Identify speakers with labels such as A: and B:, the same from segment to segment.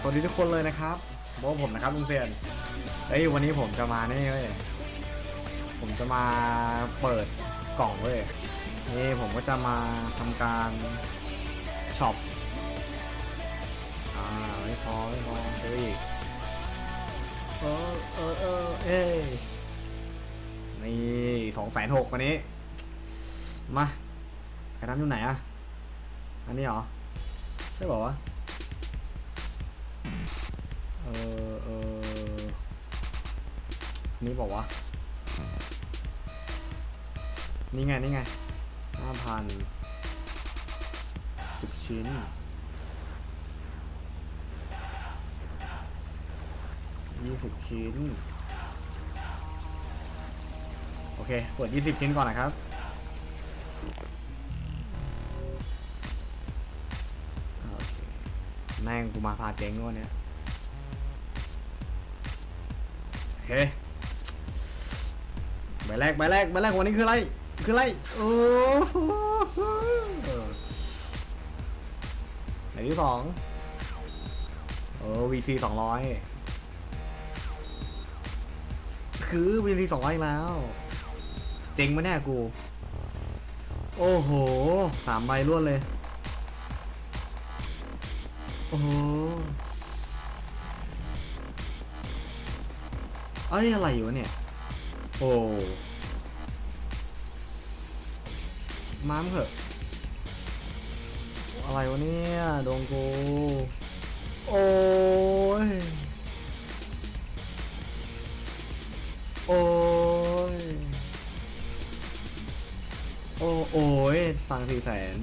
A: สวัสดีทุกคนเลยนะครับบอกผมนะครับลุงเซียนเฮ้ยวันนี้ผมจะมานี่เว้ยผมจะมาเปิดกล่องเว้ยนี่ผมก็จะมาทำการช็อปอ่าไม่พอไม่พอเฮ้ยเออเออเออเอ้ยนี่สองแสนหกวันนี้ มาใครนั้นอยู่ไหนอะอันนี้เหรอใช่บอกว่าวะ ออเอออันนี้บอกว่านี่ไง นี่ไงห้าพันสิบชิ้น ยี่สิบชิ้น โอเคเปิดยี่สิบชิ้นก่อนนะครับแม่งกูมาพาเจ๊งด้วยเนี่ย เคใบแรกใบแรกใบแรกวันนี้คืออะไร คืออะไร โอ้โหเออใบที่สองโอ้ VC สองร้อยคือ VC สองร้อยแล้ว เจ๊งมาแน่กู โอ้โหสามใบรวดเลย โอ้โห เอ้ยอะไรอยู่เนี่ย โอ้มามเหอะ อะไรวะเนี่ยดงกูโอ้ย โอ้ย โอ้โอ้ยฟังสี่แสน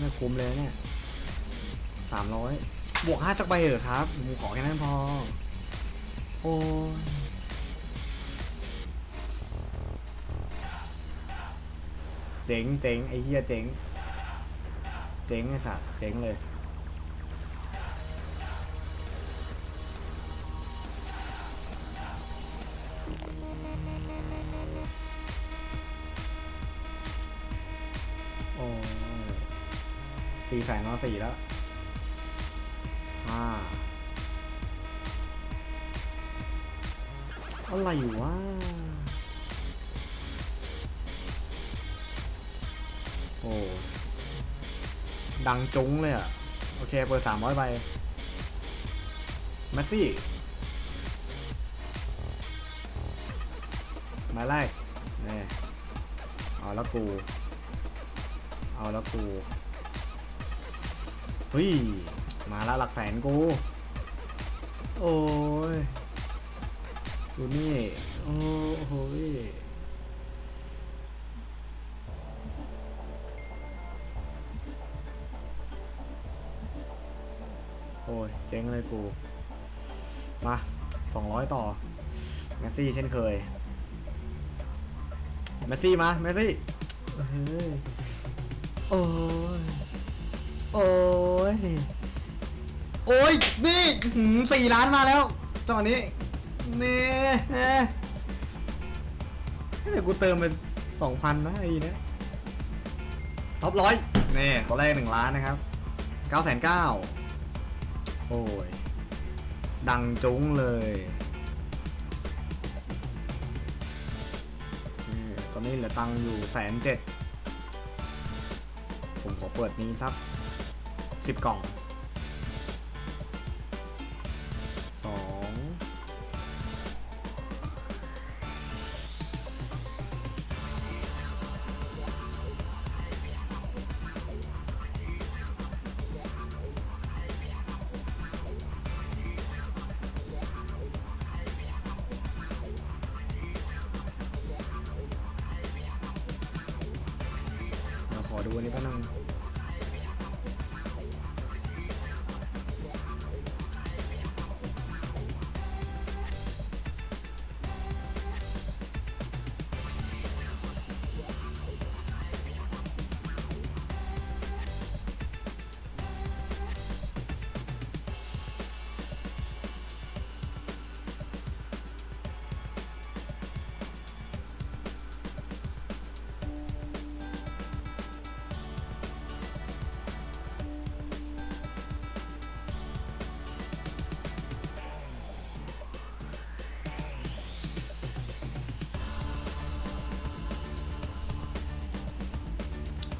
A: ไม่คุ้มเลยเนี่ยสามร้อยบวกห้าสักใบเถอะครับผมขอแค่นั้นพอ โอ้ย เจ๋งเจ๋งไอ้เหี้ยเจ๋งเจ๋งไอ้สัสเจ๋งเลย โอ้สี่แสนมาสี่แล้วห้าอะไรอยู่วะ โอ้ดังจุ้งเลยอะโอเค เปิดสามร้อยใบแมสซี่ มายแรกนี่เอาแล้วกู เอาแล้วกูเฮ้ย มาล้วหลักแสนกู โอ้ยดูนี่ โอ้โห อ้ย เจ๊งเลยกู มา200ต่อ เมสซี่เช่นเคย เมสซี่มา เมสซี่เฮ้ยโอ้ย โอ้ย โอ้ย นี่หืมสี่ล้านมาแล้วจังหวะนี้ นี่เอ๊ะเดี๋ยวกูเติมไปสองพันนะไอ้เนี่ยท็อปร้อยนี่ตัวแรกหนึ่งล้านนะครับเก้าแสนเก้า โอ้ย ดังจุ้งเลยนี่ตอนนี้เหลือตังอยู่แสนเจ็ดผมขอเปิดนี้สักสิบกล่อง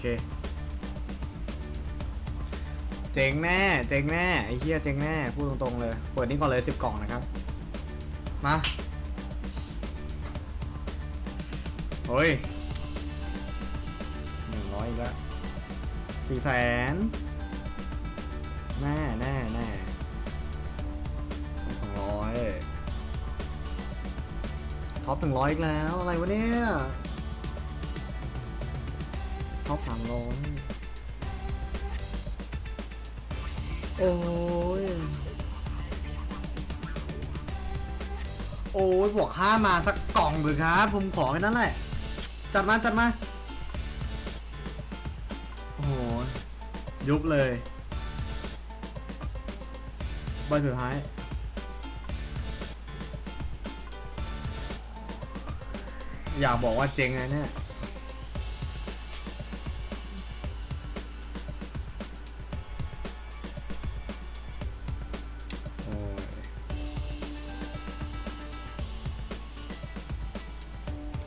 A: เค เจ๋งแน่ เจ๋งแน่ไอ้เหี้ยเจ๋งแน่ พูดตรงๆเลย เปิดนี่ก่อนเลยสิบกล่องนะครับ มาเฮ้ยหนึ่งร้อยอีกแล้วสี่แสนแน่แน่แน่สองร้อยท็อปหนึ่งร้อยอีกแล้ว อะไรวะเนี่ย ท็อปสามร้อยโอ้ย โอ้ยบวกห้ามาสักกล่องเลยครับ ผมขอแค่นั้นแหละ จัดมา จัดมา โอ้โห ยุบเลยใบสุดท้ายอยากบอกว่าเจ๋งเลยเนี่ย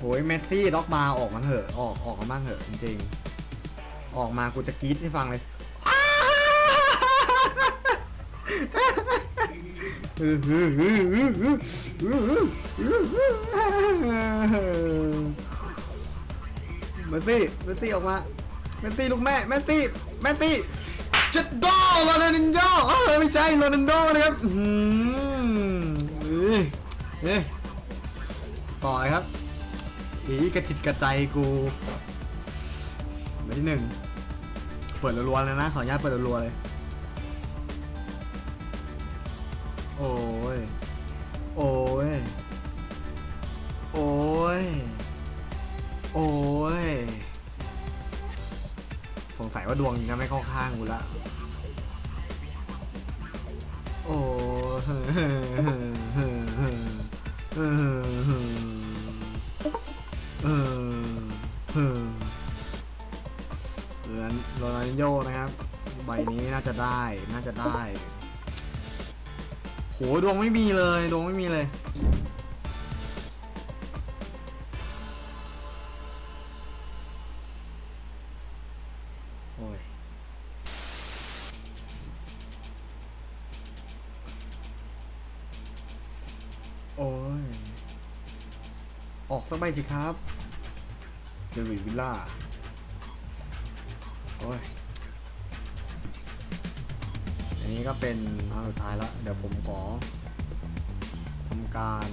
A: โอ้ยเมสซี่ล็อกมาออกมาเถอะออกออกมาบ้างเถอะจริงๆ ออกมากูจะกรี๊ดให้ฟังเลยเมสซี่เมสซี่ออกมาเมสซี่ลูกแม่เมสซี่เมสซี่จัดโดโรนินโญ่เออไม่ใช่โรนัลโดนะครับอื้อหือเอ้ยเอ้ยต่อยครับ อีกระจิตกระใจกูมาที่หนึ่งเปิดรัวๆเลยนะ ขออนุญาตเปิดรัวๆเลย โอ้ย โอ้ย โอ้ย โอ้ย สงสัยว่าดวงจะไม่เข้าข้างกูละ โอ้ เออเออเหมือโรนัลดินโยนะครับ ใบนี้น่าจะได้ น่าจะได้ โหดวงไม่มีเลย ดวงไม่มีเลย ออกสักใบสิครับเดวิดวิลล่า โอ้ย อันนี้ก็เป็นอันสุดท้ายแล้ว เดี๋ยวผมขอทำการ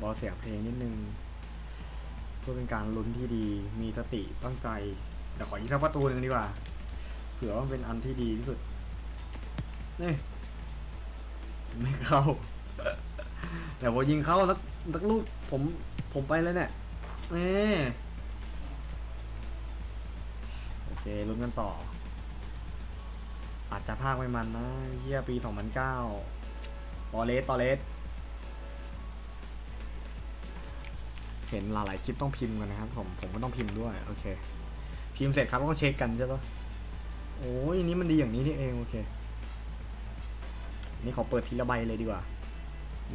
A: บอเสียงเพลงนิดนึง เพื่อเป็นการลุ้นที่ดี มีสติตั้งใจ เดี๋ยวขออีกสักประตูหนึ่งดีกว่า เผื่อว่าเป็นอันที่ดีที่สุดนี่ไม่เข้า เดี๋ยวพอยิงเข้าสักสักลูกผมผมไปแล้วเนี่ยนี่โอเคลุ้นกันต่อ อาจจะภาคไม่มันนะเฮียปี 2009 ตอเลสตอเลสเห็นหลายๆคลิปต้องพิมพ์กันนะครับผมผมก็ต้องพิมพ์ด้วย โอเค พิมพ์เสร็จครับก็เช็คกันใช่ปะโอ้ยนนี้มันดีอย่างนี้นี่เอง โอเค นี่ขอเปิดทีละใบเลยดีกว่า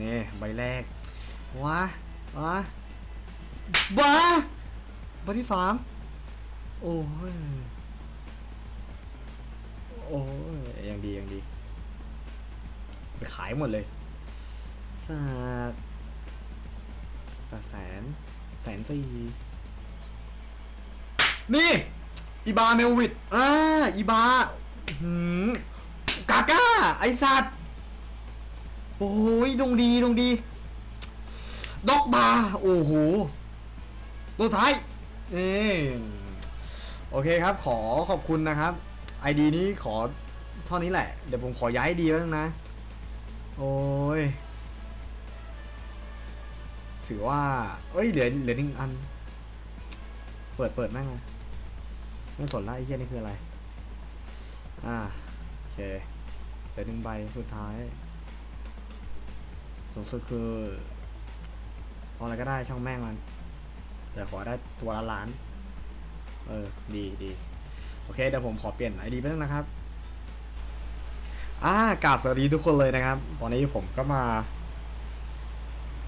A: นี่ใบแรกว้าว้าบ้าใบที่สามโอ้ยโอ้ยยังดียังดีไปขายหมดเลยสัตว์แปดแสนแสนสี่นี่อีบาเมลวิดอ่าอีบาหืมกาก้าไอสัตว์ โอ้ยดวงดีดวงดี ด็อกบาโอ้โห ตัวท้ายเอโอเคครับ ขอขอบคุณนะครับ ID นี้ขอเท่านี้แหละ เดี๋ยวผมขอย้ายดีแล้วนะ โอ้ย ถือว่า เอ้ย เหลือ เหลือหนึ่งอัน เปิดเปิดแม่งเลยไม่สนละไอ้เหี้ยนี่คืออะไร อ่า โอเค เหลือหนึ่งใบสุดท้าย สูงสุดคือเอาอะไรก็ได้ช่างแม่งมัน แต่ขอได้ตัวละล้าน เออ ดีดีโอเคเดี๋ยวผมขอเปลี่ยนไอดีไปนึงนะครับอ่ากาบสวัสดีทุกคนเลยนะครับ ตอนนี้ผมก็มา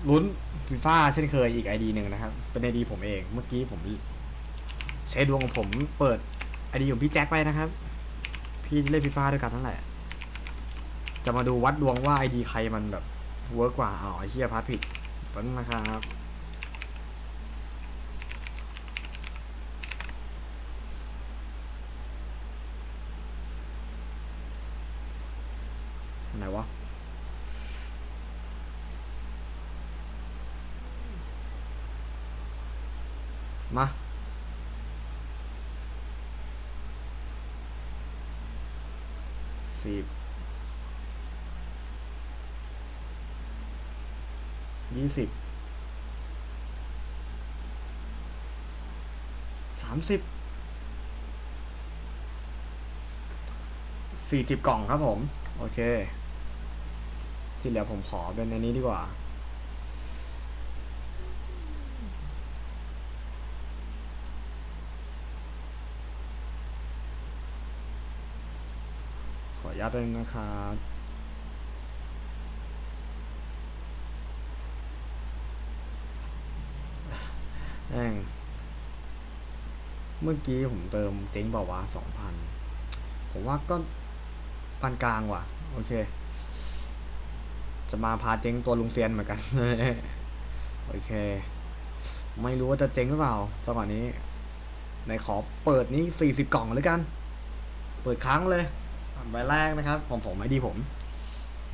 A: ลุ้นฟีฟ่าเช่นเคยอีกไอดีหนึ่งนะครับ เป็นไอดีผมเอง เมื่อกี้ผม ใช้ดวงของผมเปิดไอดีของพี่แจ็คไปนะครับ พี่เล่นฟีฟ่าด้วยกันนั่นแหละ จะมาดูวัดดวงว่าไอดีใครมันแบบ เวิร์กกว่าอ๋อไอเฮียพาร์ผิดป๊บนึงนะครับไหนวะมาสิบ ยี่สิบสามสิบสี่สิบกล่องครับผม โอเค ที่เหลือผมขอเป็นในนี้ดีกว่าขออนุญาตด้วยนะครับ แม่งเมื่อกี้ผมเติมเจ๊งบอกว่าสองพันผมว่าก็ปานกลางว่ะ โอเค จะมาพาเจ๊งตัวลุงเซียนเหมือนกัน โอเค ไม่รู้ว่าจะเจ๊งหรือเปล่าจังหวะนี้ ในขอเปิดนี้สี่สิบกล่องเลยกัน เปิดครั้งเลยใบแรกนะครับของผมไอดีผม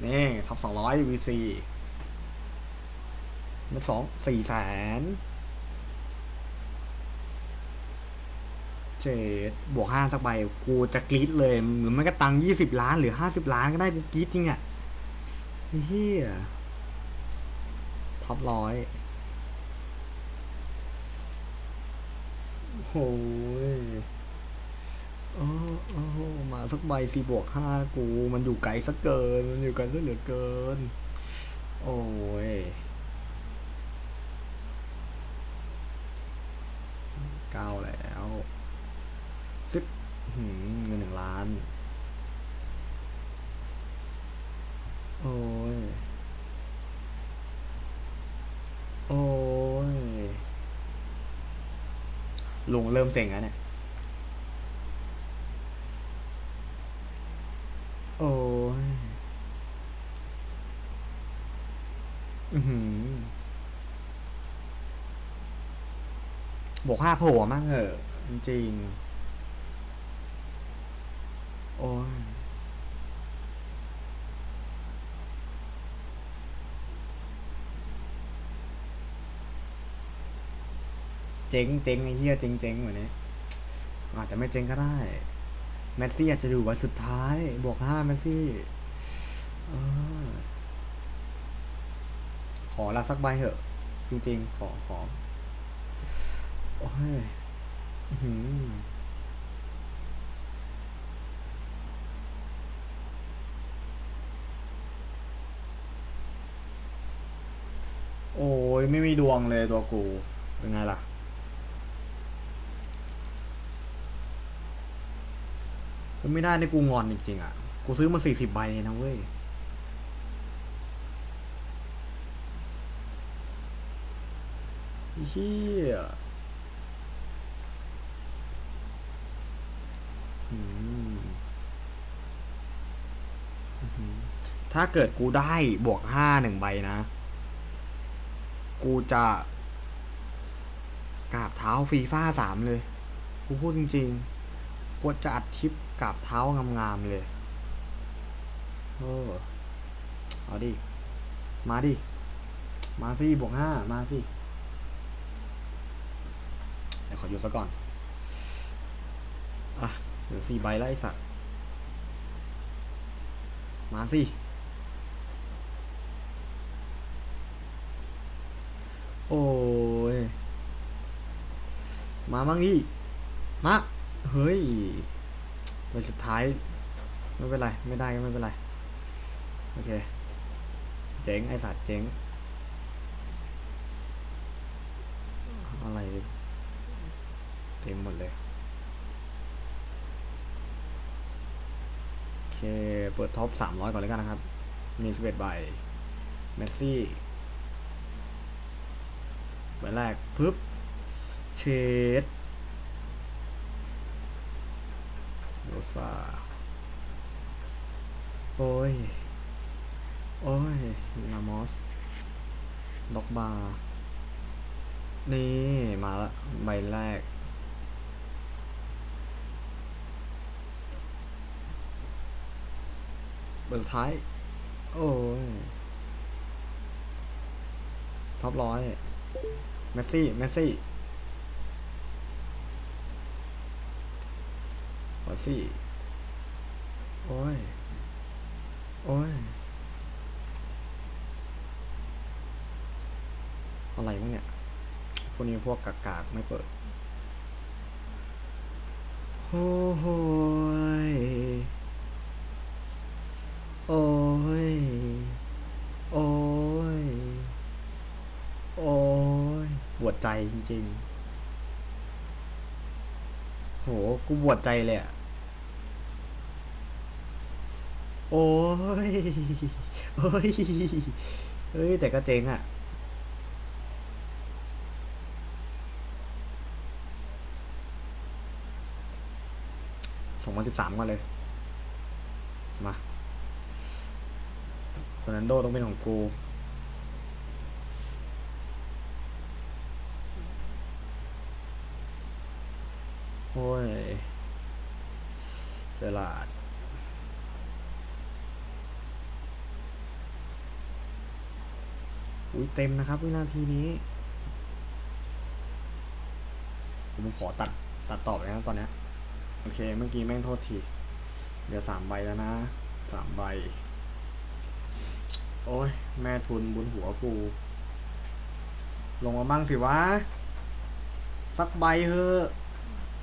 A: นี่ท็อปสองร้อย VC นับสองสี่แสน เจ็ดบวกห้าสักใบกูจะกรี๊ดเลยหรือไม่ก็ตังยี่สิบล้านหรือห้าสิบล้านก็ได้กูกรี๊ดจริงอะ่ะเฮียท็อปร้อยโอ้ยโอ้โอ้มาสักใบสี่บวกห้ากู มันอยู่ไกลสักเกิน มันอยู่ไกลสักเหลือเกิน โอ้ยเก้าแล้ว สิบเงินหนึ่งล้าน โอ้ย โอ้ย ลุงเริ่มเซ็งแล้วเนี่ย โอ้ย อือหือบวกห้าโผล่มากเหอะ จริงๆ เจ๊งเจ๊งไอ้เหี้ยเจ๊งเจ๊งเหมือนนี้อาจจะไม่เจ๊งก็ได้ แมสซี่อาจจะอยู่วันสุดท้าย บวกห้าแมสซี่ขอละสักใบเถอะ จริง ๆ ขอขอโอ้ยโอ้ยไม่มีดวงเลยตัวกู เป็นไงล่ะ ก็ไม่ได้ในกูงอนจริงๆอะ กูซื้อมาสี่สิบใบเลยนะเว้ย เฮียถ้าเกิดกูได้บวกห้าหนึ่งใบนะ กูจะกราบเท้าฟีฟ่าสามเลย กูพูดจริง ๆ ควรจะอัดทิปกราบเท้างามๆเลยเออเอาดิ มาดิ มาสิบวกห้ามาสิ เดี๋ยวขอหยุดซะก่อน อะเหลือสี่ใบแล้วไอ้สัตว์ มาสิ โอ้ย มามั่งดิ มา เฮ้ยใบสุดท้าย ไม่เป็นไร ไม่ได้ก็ไม่เป็นไร โอเค เจ๋งไอสัตว์เจ๋งอะไรเต็มหมดเลย โอเค เปิดท็อป300ก่อนเลยกันนะครับ มี11ใบ เมสซี่ใบแรกปึ๊บ เชด โรซาโอ้ย โอ้ย ลามอสด็อกบาร์ นี่ มาละ ใบแรก เบอร์ท้าย โอ้ย ท็อปร้อย เมสซี่ เมสซี่วอ สซี่โอ้ย โอ้ย อะไรวะเนี่ย พวกนี้พวกกากากๆไม่เปิด โอ้โหยโอ้ย โอ้ย โอ้ยปวดใจจริงๆ โห กูปวดใจเลยอะ โอ้ยเฮ้ย เฮ้ย แต่ก็เจ๋งอะส่งมาสิบสามก่อนเลย มาโรนันโดต้องเป็นของกูโอ้ยเจลาด อุ้ยเต็มนะครับวินาทีนี้ผมขอตัดตัดต่อไปนะตอนนี้โอเคเมื่อกี้แม่งโทษทีเดี๋ยวสามใบแล้วนะสามใบ โอ้ย แม่ทุนบุญหัวกู ลงมาบ้างสิวะ สักใบเถอะ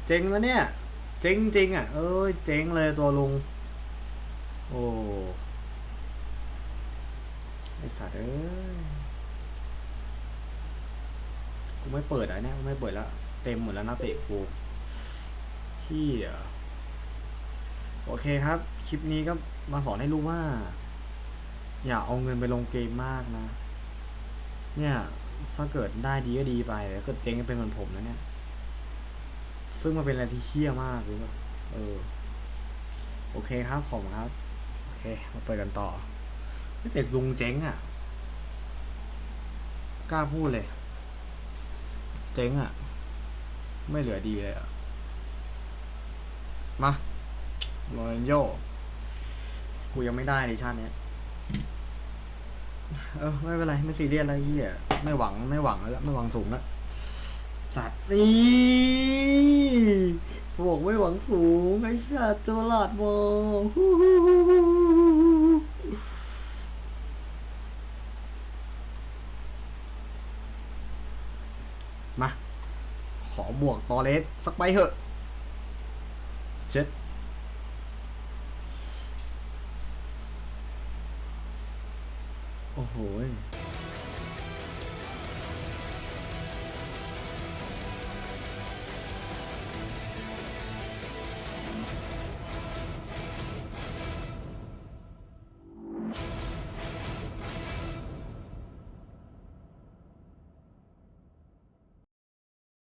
A: เจ๊งแล้วเนี่ย เจ๊งจริงอะ เอ้ย เจ๊งเลยตัวลุง โอ้ไอสัตว์เอ้ย กูไม่เปิดอะเนี่ยกูไม่เปิดแล้ว เต็มหมดแล้วนะเตะกูที่โอเคครับ คลิปนี้ก็มาสอนให้รู้ว่า อย่าเอาเงินไปลงเกมมากนะ เนี่ยถ้าเกิดได้ดีก็ดีไปแต่ถ้าเกิดเจ๊งก็เป็นเหมือนผมนะเนี่ย ซึ่งมันเป็นอะไรที่เฮี้ยมากเลยว่าเออ โอเคครับขอบครับ โอเค มาเปิดกันต่อเฮ้ยแต่ลุงเจ๊งอะ กล้าพูดเลย เจ๊งอะไม่เหลือดีเลยอะมาโรนัลโยกูยังไม่ได้ในชาติเนี้ยเออไม่เป็นไร ไม่ซีเรียสอะไรเหี้ยไม่หวังไม่หวังแล้วไม่หวังสูงแล้วสัตว์นี่บอกไม่หวังสูงไอ้สัตว์โจลาดโมฮู้ฮู้ฮู้ฮู้ มา ขอบวกตอเลสสักใบเถอะ เช็ดโอ้โห